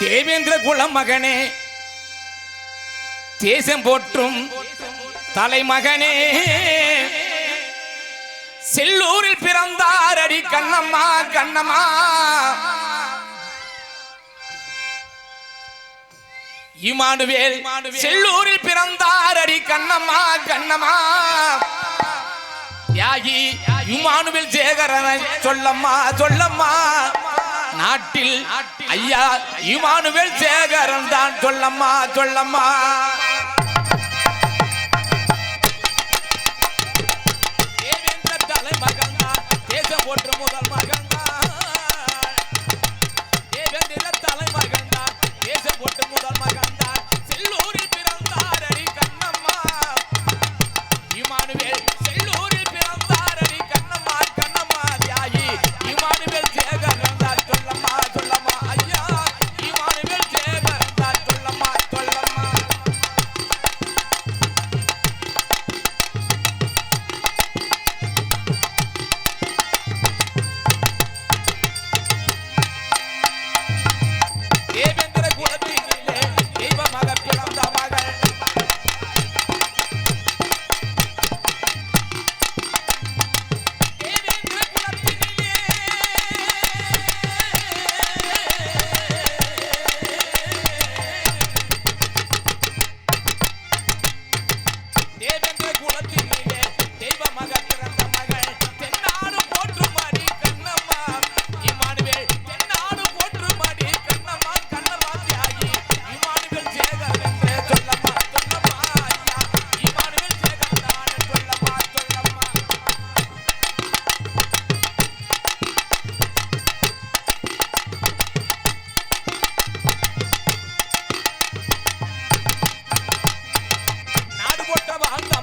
தேவேந்திர குலம் மகனே தேசம் போற்றும் தலைமகனே செல்லூரில் பிறந்தார் அடி கண்ணம்மா கண்ணம்மா. இமானுவேல் செல்லூரில் பிறந்தார் அடி கண்ணம்மா கண்ணம்மா. தியாகி இமானுவேல் சேகரனை சொல்லம்மா சொல்லம்மா. நாட்டில் ஐயா இமானுவேல் சேகரன் தான் சொல்லம்மா சொல்லம்மா.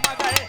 my guy.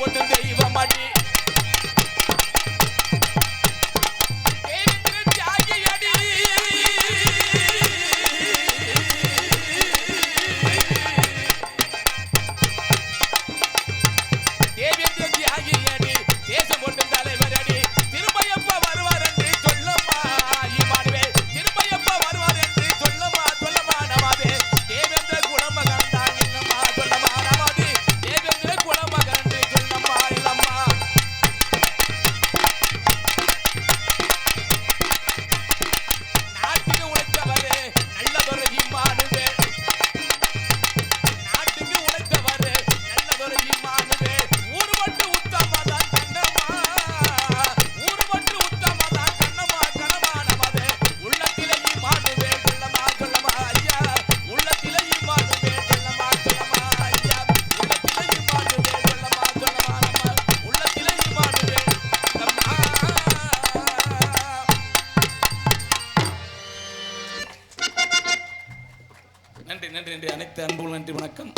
பொண்ணு தெய்வம் அடி நன்றி நன்றி அனைத்து அன்புகள் நன்றி வணக்கம்